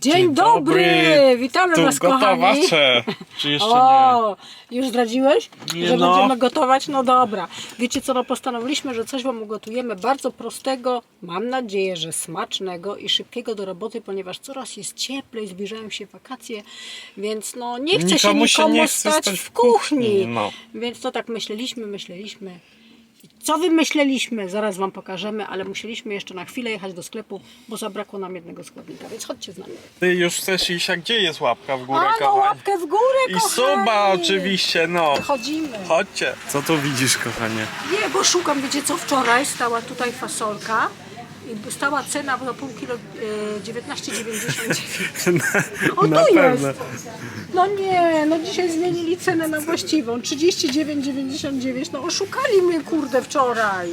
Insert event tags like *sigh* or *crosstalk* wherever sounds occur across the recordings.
Dzień, Dzień dobry! dobry. Witamy Tu Was, kochani. gotowacze! Czy *laughs* jeszcze nie? O, już zdradziłeś, Nie że no. będziemy gotować? No dobra. Wiecie co, no postanowiliśmy, że coś Wam ugotujemy bardzo prostego, mam nadzieję, że smacznego i szybkiego do roboty, ponieważ coraz jest cieplej, zbliżają się wakacje, więc no nie chce się Nikomu się nikomu nie chce stać w kuchni. no. Więc to tak myśleliśmy, myśleliśmy. Co wymyśleliśmy, zaraz Wam pokażemy, ale musieliśmy jeszcze na chwilę jechać do sklepu, bo zabrakło nam jednego składnika, więc chodźcie z nami. Ty już chcesz iść, a gdzie jest łapka w górę, A, no kochani? łapkę w górę, I kochani! suba oczywiście, no. Chodzimy. Chodźcie. Co tu widzisz, kochanie? Nie, bo szukam, wiecie co, wczoraj stała tutaj fasolka i stała cena za pół kilo e, 19,99. *laughs* O, Na tu pewno. jest. No nie, no dzisiaj zmienili cenę na właściwą. 39,99. No oszukali mnie, kurde, wczoraj.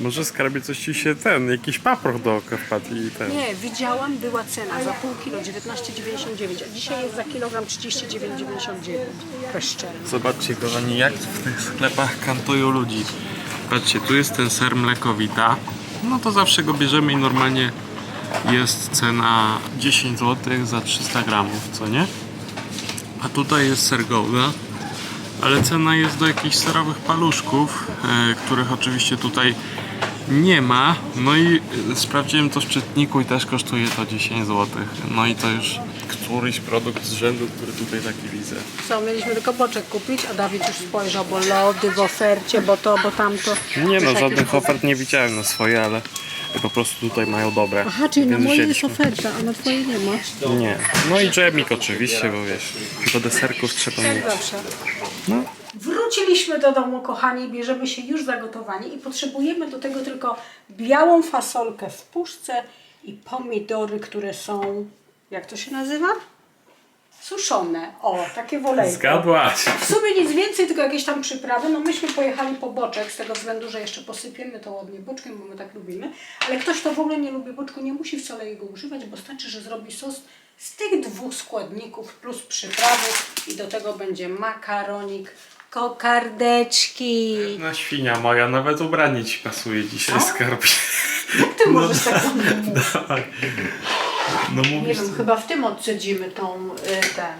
Może skarbie coś ci się ten, jakiś paproch do oka wpadł i ten. Nie, widziałam, była cena za pół kilo 19,99, a dzisiaj jest za kilogram 39,99. Bezczelnie. Zobaczcie, kochani, jak w tych sklepach kantują ludzi. Patrzcie, tu jest ten ser mlekowita. No to zawsze go bierzemy i normalnie jest cena 10 zł za 300 gramów, co nie? A tutaj jest ser Gouda, ale cena jest do jakichś serowych paluszków, e, których oczywiście tutaj nie ma. No i e, sprawdziłem to w czytniku i też kosztuje to 10 zł. No i to już któryś produkt z rzędu, który tutaj taki widzę. Co, mieliśmy tylko boczek kupić, a Dawid już spojrzał, bo lody w ofercie, bo to, bo tamto. Nie no, żadnych ofert nie widziałem na swoje, ale po prostu tutaj mają dobre. Aha, czyli na Więc moje jest wzięliśmy. oferta, a na twoje nie ma. Nie. No i dżemik oczywiście, bo wiesz, do deserków trzeba mieć. Jak zawsze. No. Wróciliśmy do domu, kochani, bierzemy się już za gotowanie i potrzebujemy do tego tylko białą fasolkę w puszce i pomidory, które są, jak to się nazywa? Suszone. O, takie wolejko. Zgadłaś. W sumie nic więcej, tylko jakieś tam przyprawy. No myśmy pojechali po boczek, z tego względu, że jeszcze posypiemy to ładnie boczkiem, bo my tak lubimy. Ale ktoś, kto w ogóle nie lubi boczku, nie musi wcale jego używać, bo starczy, że zrobi sos z tych dwóch składników plus przyprawy i do tego będzie makaronik, kokardeczki. No świnia moja, nawet ubranie ci pasuje dzisiaj, skarbie. Jak ty możesz tak do mnie mówić? Dawaj. No Nie mówisz wiem, chyba w tym odcedzimy tą, y, ten,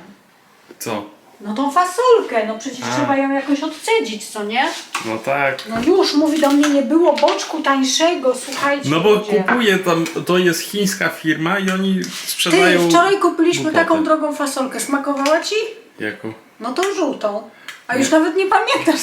co? no tą fasolkę, no przecież A. trzeba ją jakoś odcedzić, co nie? No tak. No już, mówi do mnie, nie było boczku tańszego, słuchajcie. No bo ludzie. kupuję tam, to jest chińska firma i oni Ty, sprzedają... wczoraj kupiliśmy głupoty. taką drogą fasolkę, smakowała ci? Jaką? No tą żółtą. A już nawet nie pamiętasz.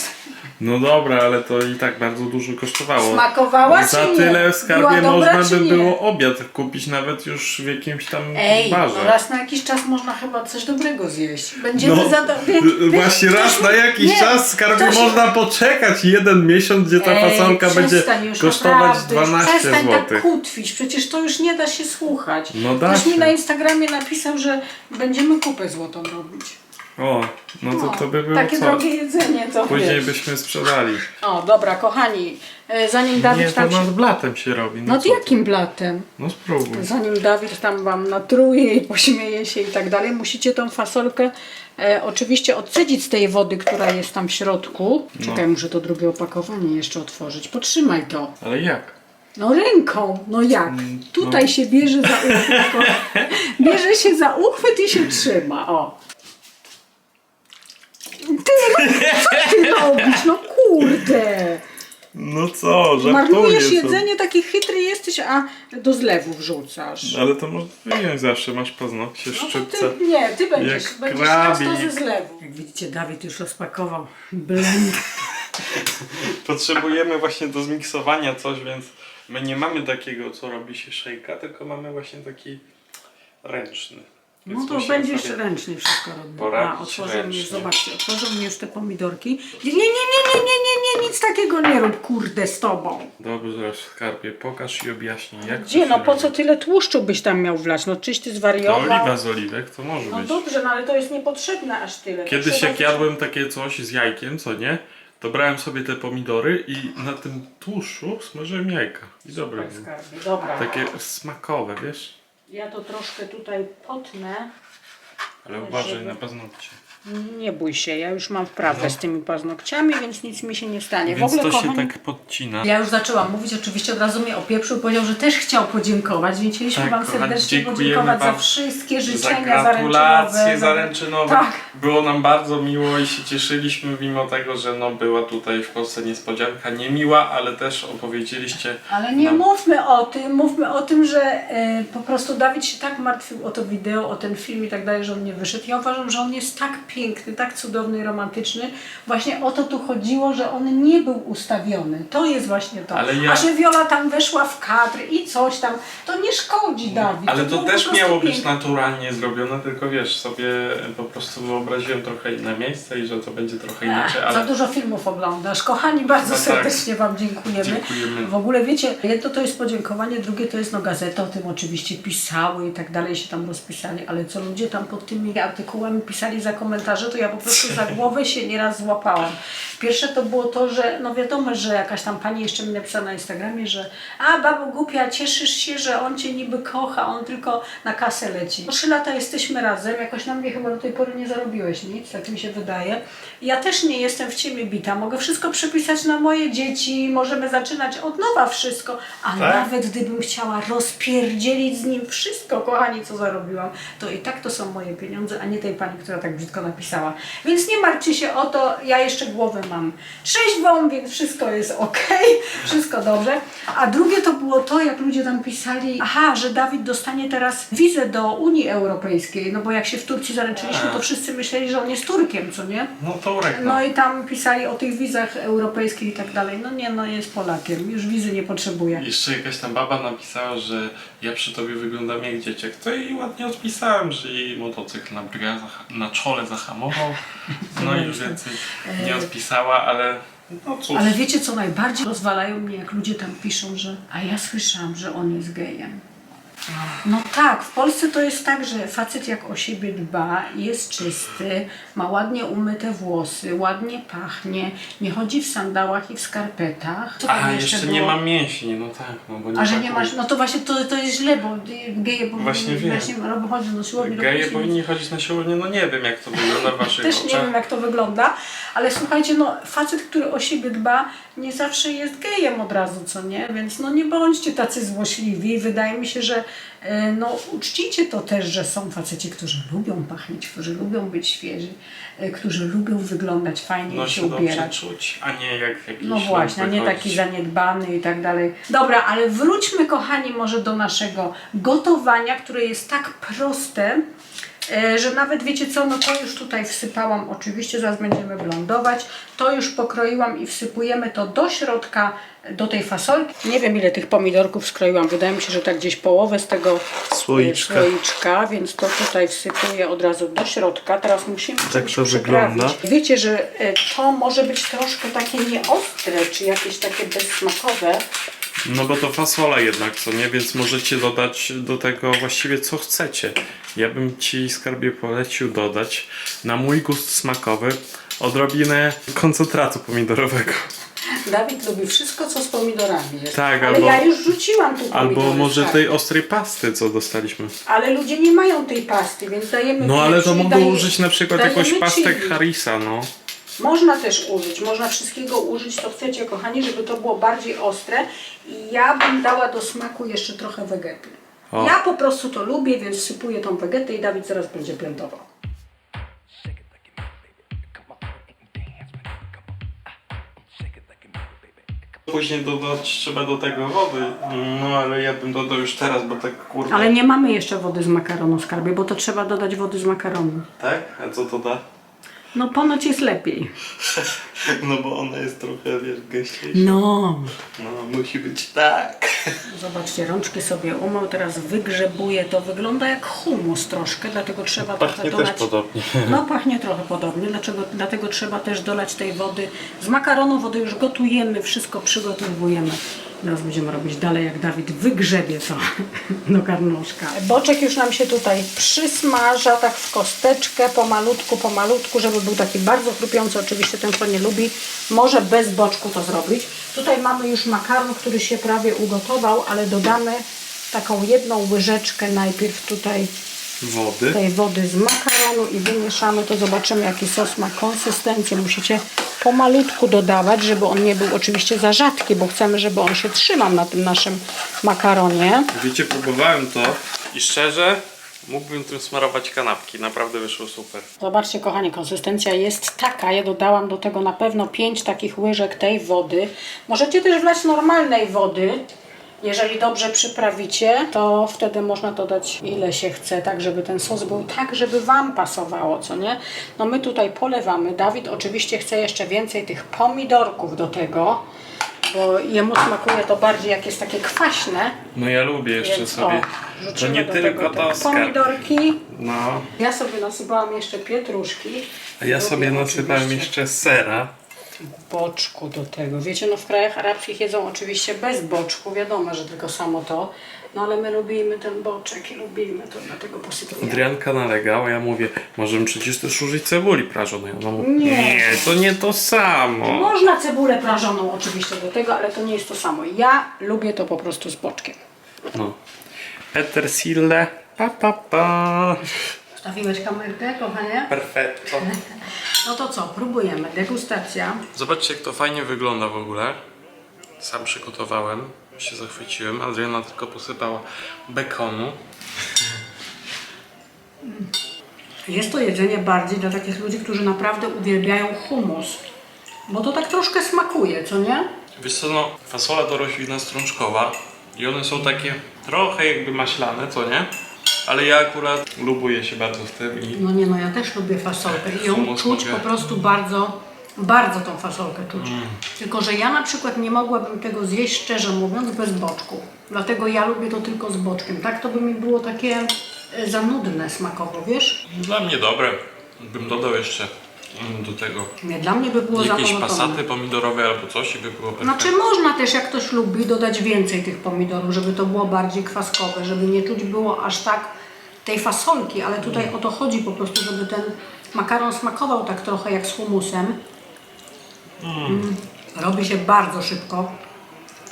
No dobra, ale to i tak bardzo dużo kosztowało. Smakowała Za czy nie? tyle w skarbie Była dobra, można czy by nie? było obiad kupić nawet już w jakimś tam Ej, barze. no raz na jakiś czas można chyba coś dobrego zjeść. Będziemy No, za to... wie- y, Właśnie raz na mi- jakiś nie, czas w skarbie ktoś- można poczekać jeden miesiąc, gdzie ta Ej, fasolka będzie przestań już, kosztować naprawdę, już 12 Przestań zł. tak kutwić, przecież to już nie da się słuchać. No da Ktoś mi się. na Instagramie napisał, że będziemy kupę złotą robić. O, no to, to by było Takie co? drogie jedzenie to Później wiesz. byśmy sprzedali. O, dobra, kochani, e, zanim Dawid Nie, to tam się... nad blatem się robi. No, No to jakim blatem? No spróbuj. Zanim Dawid tam wam natruje i pośmieje się i tak dalej, musicie tą fasolkę e, oczywiście odcedzić z tej wody, która jest tam w środku. No. Czekaj, muszę to drugie opakowanie jeszcze otworzyć. Potrzymaj to. Ale jak? No ręką, no jak? Mm, Tutaj się bierze za uchwyt. ko- *laughs* bierze się za uchwyt i się trzyma. O. Ty, no, co ty robisz? No kurde. No co, Marnujesz żartuję. co? jedzenie, taki chytry jesteś, a do zlewu wrzucasz. Ale to może wyjąć zawsze, masz paznokcie, No to szczypce. ty, nie, ty będziesz, Jak będziesz miał to krabik. ze zlewu. Jak widzicie, Dawid już rozpakował blend. *laughs* Potrzebujemy właśnie do zmiksowania coś, więc my nie mamy takiego, co robi się szejka, tylko mamy właśnie taki ręczny. No Więc to musimy będziesz sobie- ręcznie wszystko robił. A, poradzić otworzył mi już, ręcznie. zobaczcie, otworzył mi już te pomidorki. Nie, nie, nie, nie, nie, nie, nie, nic takiego nie rób, kurde, z tobą. Dobrze, skarbie, pokaż i objaśnij, jak Gdzie, to no się po robi. co tyle tłuszczu byś tam miał wlać? No czyś ty To zwariował. oliwa z oliwek, to może No być. dobrze, no ale to jest niepotrzebne aż tyle. To Kiedyś trzeba jak jadłem takie coś z jajkiem, co nie? To brałem sobie te pomidory i na tym tłuszczu smażyłem jajka. I dobre skarbie. Dobra, Takie smakowe, wiesz? Ja to troszkę tutaj potnę. Ale uważaj na paznokcie. Nie bój się, ja już mam wprawę z tymi paznokciami, więc nic mi się nie stanie. Więc w ogóle, to się kochani, tak podcina. Ja już zaczęłam mówić, oczywiście od razu mnie opieprzył, powiedział, że też chciał podziękować, więc chcieliśmy Tak, Wam kochani, serdecznie dziękujemy podziękować za wam wszystkie Za życzenia gratulacje zaręczynowe. zaręczynowe. Tak. Było nam bardzo miło i się cieszyliśmy, mimo tego, że no, była tutaj w Polsce niespodzianka niemiła, ale też opowiedzieliście Ale nie nam mówmy o tym, mówmy o tym, że e, po prostu Dawid się tak martwił o to wideo, o ten film i tak dalej, że on nie wyszedł. Ja uważam, że on jest tak piękny, tak cudowny romantyczny. Właśnie o to tu chodziło, że on nie był ustawiony. To jest właśnie to. Ale ja- A że Viola tam weszła w kadr i coś tam, to nie szkodzi Dawid. Ale to było po też prostu miało być piękne. naturalnie zrobione, tylko wiesz, sobie po prostu wyobraziłem trochę inne miejsce i że to będzie trochę inaczej, Za ale dużo filmów oglądasz. Kochani, bardzo No tak. serdecznie Wam dziękujemy. Dziękujemy. W ogóle wiecie, jedno to jest podziękowanie, drugie to jest no gazeta, o tym oczywiście pisały i tak dalej się tam rozpisali, ale co ludzie tam pod tymi artykułami pisali za komentarze, to ja po prostu za głowę się nieraz złapałam. Pierwsze to było to, że no wiadomo, że jakaś tam pani jeszcze mi napisała na Instagramie, że a babo głupia, cieszysz się, że on cię niby kocha, on tylko na kasę leci. Trzy lata jesteśmy razem, jakoś na mnie chyba do tej pory nie zarobiłeś nic, tak mi się wydaje. Ja też nie jestem w ciebie bita, mogę wszystko przepisać na moje dzieci, możemy zaczynać od nowa wszystko, a Tak? nawet gdybym chciała rozpierdzielić z nim wszystko, kochani, co zarobiłam, to i tak to są moje pieniądze, a nie tej pani, która tak brzydko napisała. Więc nie martwcie się o to, ja jeszcze głowę mam trzeźwą, więc wszystko jest ok, *laughs* wszystko dobrze. A drugie to było to, jak ludzie tam pisali, aha, że Dawid dostanie teraz wizę do Unii Europejskiej, no bo jak się w Turcji zaręczyliśmy, to wszyscy myśleli, że on jest Turkiem, co nie? no to urekno. No i tam pisali o tych wizach europejskich i tak dalej. No nie, no jest Polakiem, już wizy nie potrzebuje. Jeszcze jakaś tam baba napisała, że ja przy tobie wyglądam jak dzieciak. To jej ładnie odpisałem, że jej motocykl na, bryga, na czole zahamował. *laughs* No i już więcej nie odpisała, ale no cóż. Ale wiecie co najbardziej rozwalają mnie, jak ludzie tam piszą, że a ja słyszałam, że on jest gejem. No tak, w Polsce to jest tak, że facet jak o siebie dba, jest czysty, ma ładnie umyte włosy, ładnie pachnie, nie chodzi w sandałach i w skarpetach. Co tam A, jeszcze nie było? mam mięśni, no tak, no bo nie A że tak nie masz, no to właśnie to, to jest źle, bo geje powinni Właśnie wiem. właśnie robią chodzą do siłowni. robią Geje się- powinni chodzić na siłownię, no nie wiem jak to wygląda w *laughs* waszych Też nie oczach. wiem, jak to wygląda, ale słuchajcie, no facet, który o siebie dba, nie zawsze jest gejem od razu, co nie? Więc no nie bądźcie tacy złośliwi. Wydaje mi się, że no uczcijcie to też, że są faceci, którzy lubią pachnieć, którzy lubią być świeży, e, którzy lubią wyglądać fajnie No i się ubierać. czuć, a nie jak jakiś No właśnie, a nie taki zaniedbany i tak dalej. Dobra, ale wróćmy kochani może do naszego gotowania, które jest tak proste, e, że nawet wiecie co, no to już tutaj wsypałam, oczywiście zaraz będziemy blondować, to już pokroiłam i wsypujemy to do środka, do tej fasolki. Nie wiem ile tych pomidorków skroiłam, wydaje mi się, że tak gdzieś połowę z tego e, Słoiczka. słoiczka więc to tutaj wsypuję od razu do środka. Teraz musimy Tak to wygląda. Wiecie, że e, to może być troszkę takie nieostre, czy jakieś takie bezsmakowe. No bo to fasola jednak, co nie? Więc możecie dodać do tego właściwie co chcecie. Ja bym ci skarbie polecił dodać na mój gust smakowy odrobinę koncentratu pomidorowego. Dawid lubi wszystko, co z pomidorami jest. Tak, Ale albo- ja już rzuciłam tu Albo może tak. tej ostrej pasty, co dostaliśmy. Ale ludzie nie mają tej pasty, więc dajemy No ale to mogą użyć na przykład jakąś pastę chili. Harisa, no. Można też użyć, można wszystkiego użyć, co chcecie, kochani, żeby to było bardziej ostre. I ja bym dała do smaku jeszcze trochę wegety. O. Ja po prostu to lubię, więc wsypuję tą wegetę i Dawid zaraz będzie blendował. Później dodać trzeba do tego wody. No ale ja bym dodał już teraz, bo tak kurde. Ale nie mamy jeszcze wody z makaronu skarbie, bo to trzeba dodać wody z makaronu. Tak? A co to da? No ponoć jest lepiej. *laughs* No bo ona jest trochę, wiesz, gęściejsza. No. No, musi być tak. Zobaczcie, rączki sobie umył, teraz wygrzebuje. To wygląda jak humus troszkę, dlatego trzeba trochę Pachnie dolać. też podobnie. No pachnie trochę podobnie, dlaczego, dlatego trzeba też dolać tej wody. Z makaronu wodę już gotujemy, wszystko przygotowujemy. Teraz będziemy robić dalej, jak Dawid wygrzebie to do garnuszka. Boczek już nam się tutaj przysmaża, tak w kosteczkę, pomalutku, pomalutku, żeby był taki bardzo chrupiący. Oczywiście ten, kto nie lubi, może bez boczku to zrobić. Tutaj mamy już makaron, który się prawie ugotował, ale dodamy taką jedną łyżeczkę najpierw tutaj Wody. tej wody z makaronu i wymieszamy, to zobaczymy jaki sos ma konsystencję. Musicie pomalutku dodawać, żeby on nie był oczywiście za rzadki, bo chcemy, żeby on się trzymał na tym naszym makaronie. Wiecie, próbowałem to i szczerze mógłbym tym smarować kanapki. Naprawdę wyszło super. Zobaczcie kochani, konsystencja jest taka. Ja dodałam do tego na pewno 5 takich łyżek tej wody. Możecie też wlać normalnej wody. Jeżeli dobrze przyprawicie, to wtedy można dodać ile się chce, tak żeby ten sos był tak, żeby Wam pasowało, co nie? No my tutaj polewamy. Dawid oczywiście chce jeszcze więcej tych pomidorków do tego, bo jemu smakuje to bardziej jak jest takie kwaśne. No ja lubię jeszcze Więc sobie. o, to rzucimy nie tylko tego to pomidorki. No. Ja sobie nasypałam jeszcze pietruszki. A ja sobie oczywiście jeszcze sera. Boczku do tego. Wiecie, no w krajach arabskich jedzą oczywiście bez boczku, wiadomo, że tylko samo to. No ale my lubimy ten boczek i lubimy to, dlatego posypujemy. Adrianka nalegała, ja mówię, możemy przecież też użyć cebuli prażonej. Ona mówi, Nie. nie, to nie to samo. Można cebulę prażoną oczywiście do tego, ale to nie jest to samo. Ja lubię to po prostu z boczkiem. No. Petersille, pa pa pa. Stawiłeś kamerkę, kochanie? Perfetto. *laughs* No to co, próbujemy. Degustacja. Zobaczcie, jak to fajnie wygląda w ogóle. Sam przygotowałem, się zachwyciłem. Adriana tylko posypała bekonu. *laughs* Jest to jedzenie bardziej dla takich ludzi, którzy naprawdę uwielbiają humus. Bo to tak troszkę smakuje, co nie? Wiesz co, no, fasola to roślina strączkowa i one są takie trochę jakby maślane, co nie? Ale ja akurat lubuję się bardzo w tym i No nie, no ja też lubię fasolkę i ją Humus czuć mogę. po prostu bardzo, bardzo tą fasolkę czuć. Tylko, że ja na przykład nie mogłabym tego zjeść, szczerze mówiąc, bez boczku. Dlatego ja lubię to tylko z boczkiem. Tak to by mi było takie e, za nudne smakowo, wiesz? dla mnie dobre. Bym dodał jeszcze mm, do tego Nie, dla mnie by było jakieś pasaty pomidorowe albo coś i by było perfekto. Znaczy można też, jak ktoś lubi, dodać więcej tych pomidorów, żeby to było bardziej kwaskowe, żeby nie czuć było aż tak tej fasolki, ale tutaj o to chodzi po prostu, żeby ten makaron smakował tak trochę jak z humusem. Mm. Robi się bardzo szybko.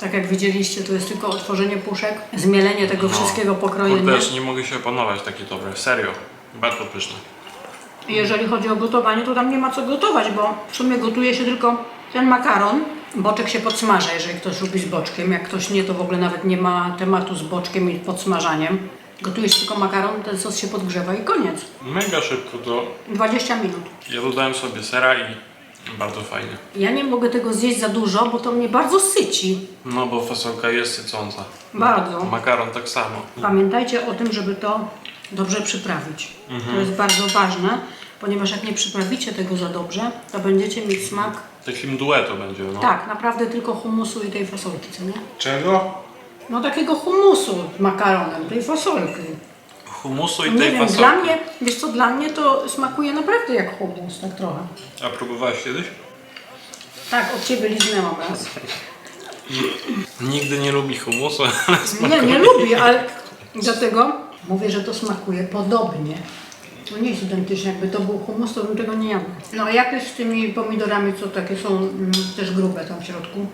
Tak jak widzieliście, to jest tylko otworzenie puszek, zmielenie tego wszystkiego, pokrojenie. Kurde, aż nie mogę się opanować takie dobre, serio. Bardzo pyszne. Jeżeli chodzi o gotowanie, to tam nie ma co gotować, bo w sumie gotuje się tylko ten makaron. Boczek się podsmaża, jeżeli ktoś lubi z boczkiem. Jak ktoś nie, to w ogóle nawet nie ma tematu z boczkiem i podsmażaniem. Gotuje się tylko makaron, ten sos się podgrzewa i koniec. Mega szybko to. 20 minut. Ja dodałem sobie sera i bardzo fajnie. Ja nie mogę tego zjeść za dużo, bo to mnie bardzo syci. No bo fasolka jest sycąca. Bardzo. Makaron tak samo. Pamiętajcie o tym, żeby to dobrze przyprawić. To jest bardzo ważne, ponieważ jak nie przyprawicie tego za dobrze, to będziecie mieć smak, Takim dueto będzie, no. tak, naprawdę tylko humusu i tej fasolki, co nie? Czego? No takiego humusu z makaronem, tej fasolki. Humusu i Nie tej wiem, fasolki. dla mnie, wiesz co, dla mnie to smakuje naprawdę jak humus, tak trochę. A próbowałeś kiedyś? Tak, od Ciebie liznęłam raz. Nigdy nie lubi humusu, ale Nie, nie lubię, ale dlatego mówię, że to smakuje podobnie. To nie jest identycznie, jakby to był humus, to bym tego nie jadła. No a jak jest z tymi pomidorami, co takie są mm, też grube tam w środku?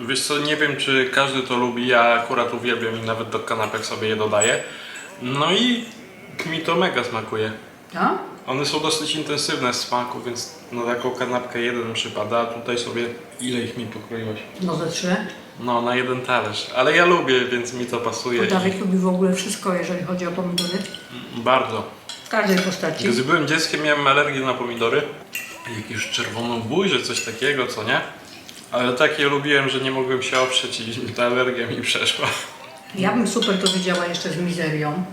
Wiesz co, nie wiem czy każdy to lubi, ja akurat uwielbiam i nawet do kanapek sobie je dodaję. No i mi to mega smakuje. Tak? One są dosyć intensywne w smaku, więc na taką kanapkę jeden przypada, a tutaj sobie ile ich mi pokroiłeś? No ze trzy. No na jeden talerz, ale ja lubię, więc mi to pasuje Bo Dawid lubi w ogóle wszystko, jeżeli chodzi o pomidory. bardzo. W każdej postaci. Gdy byłem dzieckiem miałem alergię na pomidory, jakąś czerwoną buzię, coś takiego, co nie? Ale takie lubiłem, że nie mogłem się oprzeć i ta alergia mi przeszła. Ja bym super to widziała jeszcze z mizerią.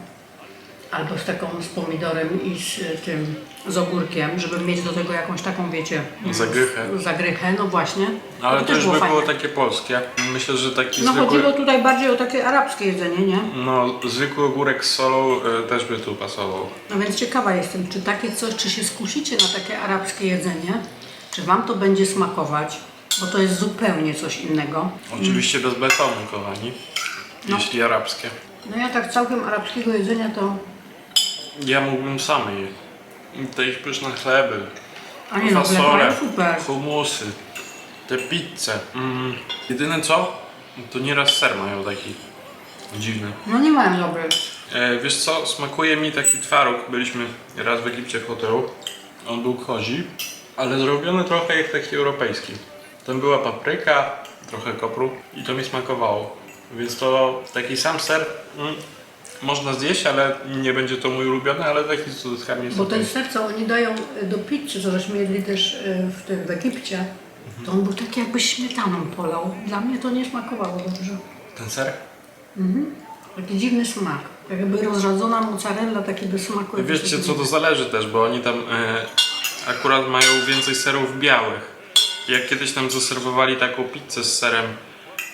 Albo z taką, z pomidorem i z y, tym, z ogórkiem, żeby mieć do tego jakąś taką, wiecie... mm, Zagrychę. Zagrychę, no właśnie. Ale To też by fajne. było takie polskie. Myślę, że taki No zwykły, chodziło tutaj bardziej o takie arabskie jedzenie, nie? no, zwykły ogórek z solą y, też by tu pasował. No więc ciekawa jestem, czy takie coś, czy się skusicie na takie arabskie jedzenie, czy Wam to będzie smakować, bo to jest zupełnie coś innego. Oczywiście bez betonu, kochani. No. Jeśli arabskie. No ja tak całkiem arabskiego jedzenia to... Ja mógłbym sam je. Te ich pyszne chleby, A nie no, fasole, super. humusy, te pizze. Mm. Jedyne co, to nieraz ser mają taki dziwny. No nie mają dobrych. E, wiesz co, smakuje mi taki twaróg. Byliśmy raz w Egipcie w hotelu. On był kozi, ale zrobiony trochę jak taki europejski. Tam była papryka, trochę kopru i to mi smakowało. Więc to taki sam ser mm, można zjeść, ale nie będzie to mój ulubiony, ale taki z dodatkami jest Bo okej. ten ser, co oni dają do pizzy, co żeśmy jedli też y, w, tym, w Egipcie, to on był taki jakby śmietaną polał. Dla mnie to nie smakowało dobrze. Ten ser? Taki dziwny smak. Jakby rozrzadzona mozzarella, taki by smaku. jakby Wiecie co to zależy też, bo oni tam e, akurat mają więcej serów białych. Jak kiedyś tam zaserwowali taką pizzę z serem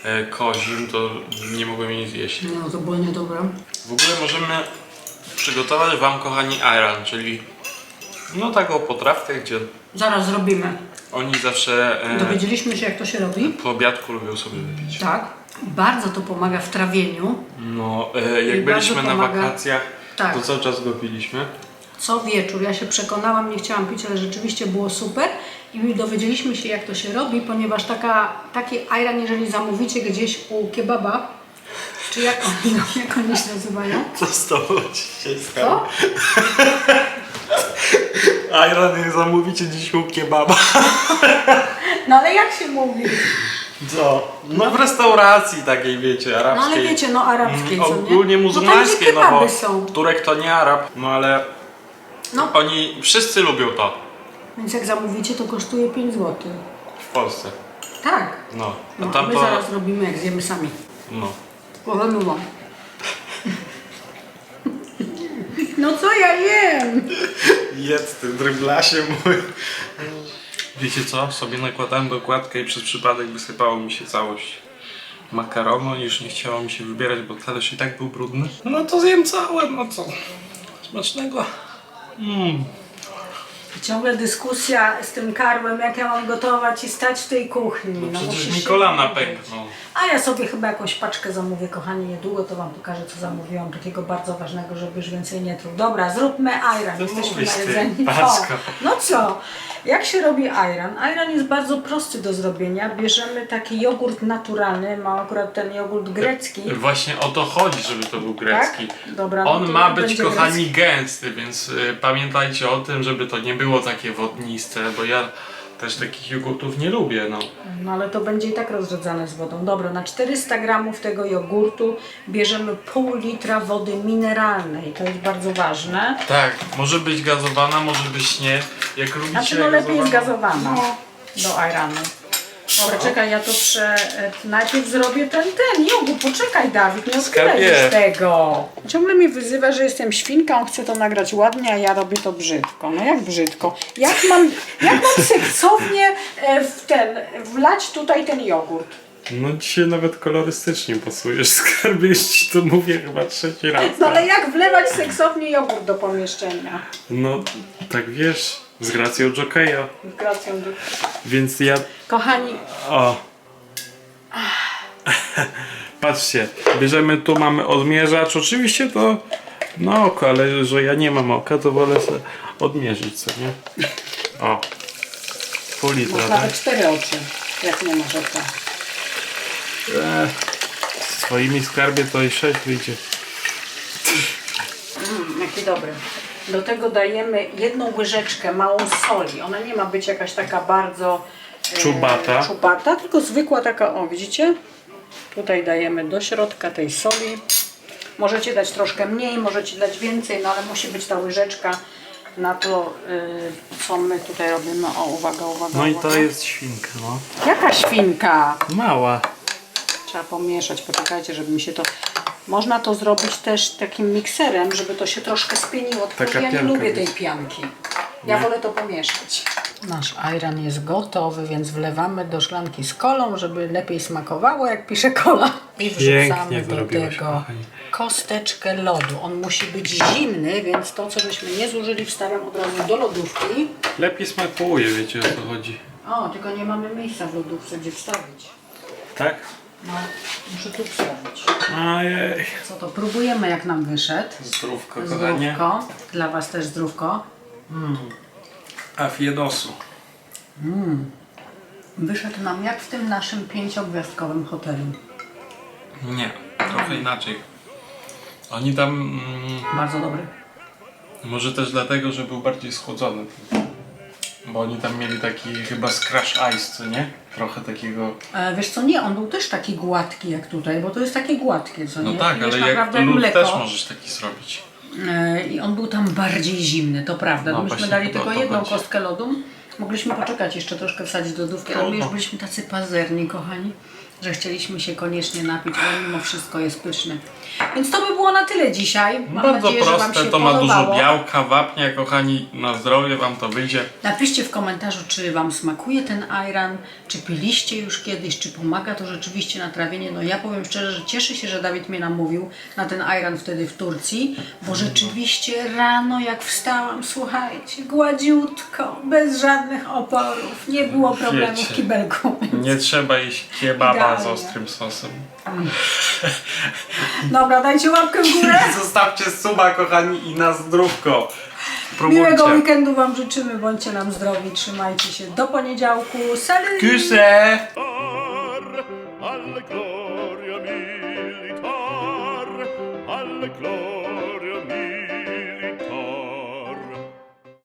e, kozim, to nie mogłem jej zjeść. No to było niedobre. W ogóle możemy przygotować Wam, kochani, ayran, czyli no taką potrawkę, gdzie Zaraz zrobimy. oni zawsze e, Dowiedzieliśmy się, jak to się robi. po obiadku lubią sobie wypić. Tak. Bardzo to pomaga w trawieniu. No, e, jak byliśmy na pomaga- wakacjach, Tak. to cały czas go piliśmy. Co wieczór, ja się przekonałam, nie chciałam pić, ale rzeczywiście było super. I dowiedzieliśmy się, jak to się robi, ponieważ taka, taki ayran, jeżeli zamówicie gdzieś u kebaba, czy jak oni, *laughs* jak oni się nazywają? Co *laughs* z tobą dzisiaj? Ayran nie zamówicie dziś u kebaba. *laughs* No ale jak się mówi? Co? No w restauracji takiej, wiecie, No arabskiej. ale wiecie, no arabskiej, co nie? Ogólnie No muzułmańskiej, no, kebaby bo są. Turek to nie Arab, no ale No, oni wszyscy lubią to więc jak zamówicie, to kosztuje 5 zł. w Polsce. Tak. No, a No, a tam my to... zaraz robimy, jak zjemy sami. No. Kochamy wam. *laughs* No co ja jem? Jedz ty dryblasie mój. Wiecie co? Sobie nakładałem dokładkę i przez przypadek wysypało mi się całość makaronu i już nie chciało mi się wybierać, bo talerz i tak był brudny. No to zjem całe, no co? Smacznego. Mm. Ciągle dyskusja z tym karłem, jak ja mam gotować i stać w tej kuchni. No, Przecież musisz mi kolana pękną. A ja sobie chyba jakąś paczkę zamówię, kochani, niedługo to wam pokażę, co zamówiłam, takiego bardzo ważnego, żeby już więcej nie truł. Dobra, zróbmy To jesteśmy paczko. No co? Jak się robi ayran? Ayran jest bardzo prosty do zrobienia. Bierzemy taki jogurt naturalny, mam akurat ten jogurt grecki. Właśnie o to chodzi, żeby to był grecki. Tak? Dobra, no On to ma być, będzie kochani, gęsty, więc y, pamiętajcie o tym, żeby to nie było takie wodniste, bo ja też takich jogurtów nie lubię, no. No ale to będzie i tak rozrzedzane z wodą. Dobra, na 400 gramów tego jogurtu bierzemy pół litra wody mineralnej. To jest bardzo ważne. Tak, może być gazowana, może być nie. Jak lubicie Znaczy no lepiej jest gazowana do ajranu. Dobra, czekaj, ja to prze... e, Najpierw zrobię ten, ten jogurt. Poczekaj Dawid, nie Skarbie. odkryjesz tego. Ciągle mi wyzywa, że jestem świnką, on chce to nagrać ładnie, a ja robię to brzydko. No jak brzydko? Jak mam, jak mam seksownie e, w ten, wlać tutaj ten jogurt? No dzisiaj nawet kolorystycznie pasujesz, *laughs* skarbie, ci to mówię chyba trzeci raz. No ale jak wlewać seksownie jogurt do pomieszczenia? No, tak wiesz, z gracją jokeja, Gracją do... więc ja... Kochani, O! Patrzcie, bierzemy tu, mamy odmierzacz, oczywiście to na oko, ale że ja nie mam oka, to wolę sobie odmierzyć, co nie? O! Pół litra, masz tak? nawet cztery oczy, jak nie masz oka. Eee, z swoimi skarbie to i sześć wyjdzie. Mm, jaki dobry. Do tego dajemy jedną łyżeczkę małą soli. Ona nie ma być jakaś taka bardzo e, Czubata. czubata, tylko zwykła taka, o widzicie? Tutaj dajemy do środka tej soli. Możecie dać troszkę mniej, możecie dać więcej, no ale musi być ta łyżeczka na to, y, co my tutaj robimy. O, uwaga, uwaga. No i uwaga. to jest świnka, no. Jaka świnka? Mała. Trzeba pomieszać, poczekajcie, żeby mi się to... Można to zrobić też takim mikserem, żeby to się troszkę spieniło, tylko Taka że ja nie pianka lubię tej jest. pianki. Ja wolę to pomieszać. Nasz ayran jest gotowy, więc wlewamy do szklanki z kolą, żeby lepiej smakowało, jak pisze kola. I wrzucamy do tego kochani. kosteczkę lodu. On musi być zimny, więc to, co żeśmy nie zużyli, wstawiam od razu do lodówki. Lepiej smakuje, wiecie o co chodzi. O, tylko nie mamy miejsca w lodówce, gdzie wstawić. Tak? No, muszę tu wstawić. Ajej. Co to, próbujemy jak nam wyszedł. Zdrówko, kochanie. Zdrówko. Dla Was też zdrówko. A fiedosu. Wyszedł nam jak w tym naszym pięciogwiazdkowym hotelu. Nie, trochę inaczej. Oni tam... Mm, Bardzo dobry. może też dlatego, że był bardziej schłodzony. Bo oni tam mieli taki chyba z Crash Ice, co nie? Trochę takiego... E, wiesz co, nie, on był też taki gładki jak tutaj, bo to jest takie gładkie, co No nie? tak, I wiesz, ale jak naprawdę lód mleko. też możesz taki zrobić. E, I on był tam bardziej zimny, to prawda. No No, Myśmy właśnie dali chyba tylko to jedną chodzi. kostkę lodu. Mogliśmy poczekać jeszcze troszkę wsadzić do lodówki, ale my już byliśmy tacy pazerni, kochani, że chcieliśmy się koniecznie napić, ale mimo wszystko jest pyszny. Więc to by było na tyle dzisiaj. Mam Bardzo nadzieję, że Wam proste, się to ma podobało. dużo białka, wapnia, kochani, na zdrowie wam to wyjdzie. Napiszcie w komentarzu, czy Wam smakuje ten ayran, czy piliście już kiedyś, czy pomaga to rzeczywiście na trawienie. No ja powiem szczerze, że cieszę się, że Dawid mnie namówił na ten ayran wtedy w Turcji, bo rzeczywiście rano jak wstałam, słuchajcie, gładziutko, bez żadnych oporów, nie było problemu w Wiecie. kibelku. Nie trzeba iść kebaba z ostrym sosem. Dobra, dajcie łapkę w górę. *laughs* Zostawcie suba, kochani, i na zdrówko. Miłego Próbujcie. weekendu Wam życzymy, bądźcie nam zdrowi, trzymajcie się do poniedziałku. Salut! Küsse!